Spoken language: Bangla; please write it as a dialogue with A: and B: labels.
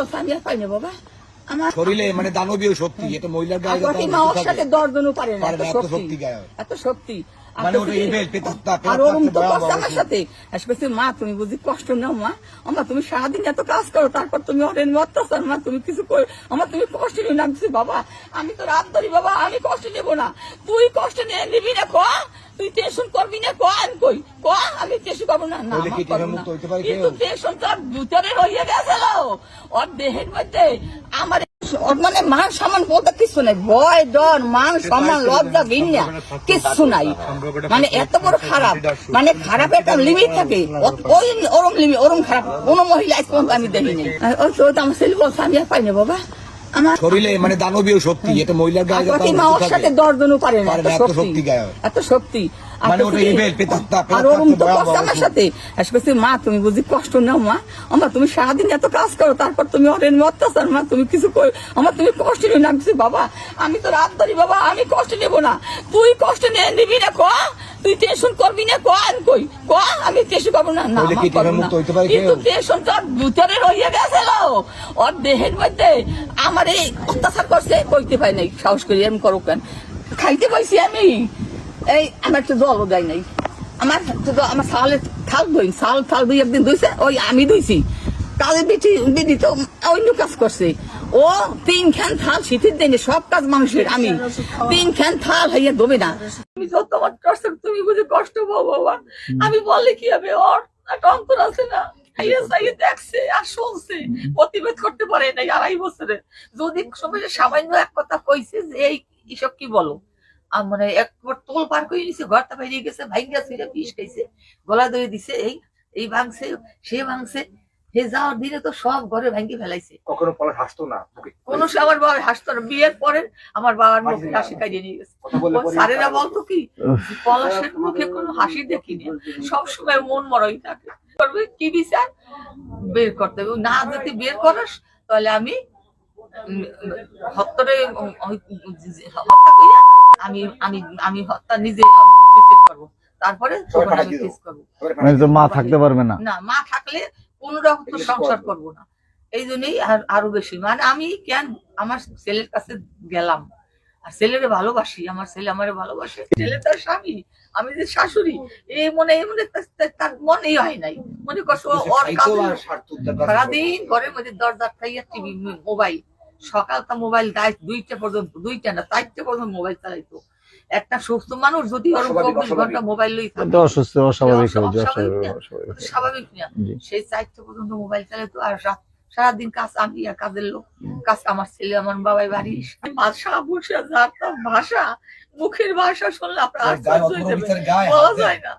A: বলছে আমি আর পাইনি বাবা আমার
B: শরীরে মানে দানবীয় শক্তি এটা মহিলার গায়ে
A: মা ওর সাথে দশজনও পারে না এত শক্তি। এত শক্তি।
B: মানে
A: মা তুমি বুঝি কষ্ট নাও মা? আমার তুমি সারাদিন এত কাজ করো তারপর তুমি অরেন অত্যাচার মা তুমি কিছু কর আমার তুমি কষ্ট নিও না। আমি বাবা আমি তো রাত ধরি বাবা আমি কষ্ট নেব না। তুই কষ্ট নিয়ে নিবি না ক? তুই টেনশন করবি না ক? আমি কই? ক? আমি টেনশন করব না না কিন্তু টেনশন তো ভিতরে রয়ে গেছিল ওর দেহের মধ্যে আমার মানে মান সম্মান বলতে কিছু নাই। ভয় ডর মান সম্মান লজ্জা ঘৃণা কিচ্ছু নাই। মানে এত বড় খারাপ। মানে খারাপ একটা লিমিট থাকে। ওই ওরম লিমিট ওরম খারাপ। কোনো মহিলা আমি দেখিনি। ওই তো আমার ছেলে বলছে আমি আর পাইনি বাবা। আমার
B: শরীরে মানে দানবীয় শক্তি এটা মহিলার গায়ে
A: ওর সাথে দশজনও পারে না এত শক্তি।
B: গায়ে
A: এত শক্তি।
B: মানে ওটা
A: কি-
B: পেতাত্তা
A: আর ওরম তো
B: ভয়াবহ
A: আমার
B: অসুখ।
A: সাথে। আসবে মা তুমি বুঝি কষ্ট নাও মা। আমার তুমি সারাদিন এত কাজ করো তারপর তুমি অরেন অত্যাচার মা তুমি কিছু কর- আমার তুমি কষ্ট নিও না। বলছি, বাবা আমি তো রাত ধরি বাবা আমি কষ্ট নেব না। তুই কষ্ট নিয়ে নিবি না ক? তুই টেনশন করবি না ক আমি কই? ক আমি টেনশন করব না না।
B: মুক্ত হইতে পারে
A: কিন্তু টেনশন তো ভিতরে রয়ে গেছিল ওর দেহের মধ্যে আমার এই অত্যাচার করছে কইতে পাই নাই সাহস করি আমি করো কেন? খাইতে পাইছি আমি। এই আমার একটু জলও দেয় নাই। আমার তো তো আমার সালে থাল ধুই সাল থাল দুই একদিন ধুইছে ওই আমি ধুইছি। কালে বেটি দিদি তো অন্য কাজ করছে। ও তিন খান থাল শীতের দিনে সব কাজ মানুষের আমি। তিন খান থাল হইয়া দেবে না। যত আমার কষ্ট তুমি বুঝে কষ্ট পাও বাবা? আমি বললে কি হবে? ওর একটা অন্তর আছে না? দেখছে আর শুনছে। প্রতিবাদ করতে পারে নাই আড়াই বছরে যদি সময় সামান্য এক কথা কইছে যে এই এসব কি বলো? মানে একবার তোল পার করে নিছে ঘরটা গেছে ভাইঙ্গা ছিঁড়ে বিষ খাইছে গলা ধরে দিছে এই এই ভাঙছে সে ভাঙছে। হে যাওয়ার দিনে তো সব ঘরে ভাঙ্গি ফেলাইছে।
C: কখনো পলাশ হাসতো না
A: কোন সময় আমার বাবা হাসতো না। বিয়ের পরে আমার বাবার মুখে হাসি কাটিয়ে নিয়ে গেছে।
C: পরে
A: স্যারেরা বলতো কি পলাশের মুখে কোনো হাসি দেখিনি। সব সময় মন মরই থাকে। করবে কি বিচার বের করতে হবে। না যদি বের করাস তাহলে আমি হত্যারে হত্যা কইরা আমি আমি আমি হত্যা নিজে করব। তারপরে তখন আমি ফেস করব।
D: মানে তো মা থাকতে পারবে না।
A: না মা থাকলে কোন রকম তো সংসার করব না। এই জন্যই আর- আরও বেশি। মানে আমি কেন আমার ছেলের কাছে গেলাম? আর ছেলেরে ভালোবাসি আমার ছেলে আমারে ভালোবাসে। ছেলে তার স্বামী আমি যে শাশুড়ি এই মনে এই মনে তার- মনেই হয় নাই। মনে করছ ওর সারাদিন ঘরের মধ্যে দরজা খাইয়া টিভি মোবাইল। সকালটা মোবাইল গায়ে দুইটা পর্যন্ত দুইটা না চারটে পর্যন্ত মোবাইল চালাইতো। একটা সুস্থ মানুষ যদি ওরকম চব্বিশ
C: ঘণ্টা
A: মোবাইল লই
D: তো অসুস্থ অস্বাভাবিক হয়ে।
A: স্বাভাবিক না। সেই চারটে পর্যন্ত মোবাইল চালে তো আর রাত- সারাদিন কাজ আমি আর কাজের লোক। কাজ আমার ছেলে আমার বাবাই বাড়ি। ভাষা বসে যার ভাষা মুখের ভাষা শুনলে আপনার আশ্চর্য হয়ে যাবে। যায় না।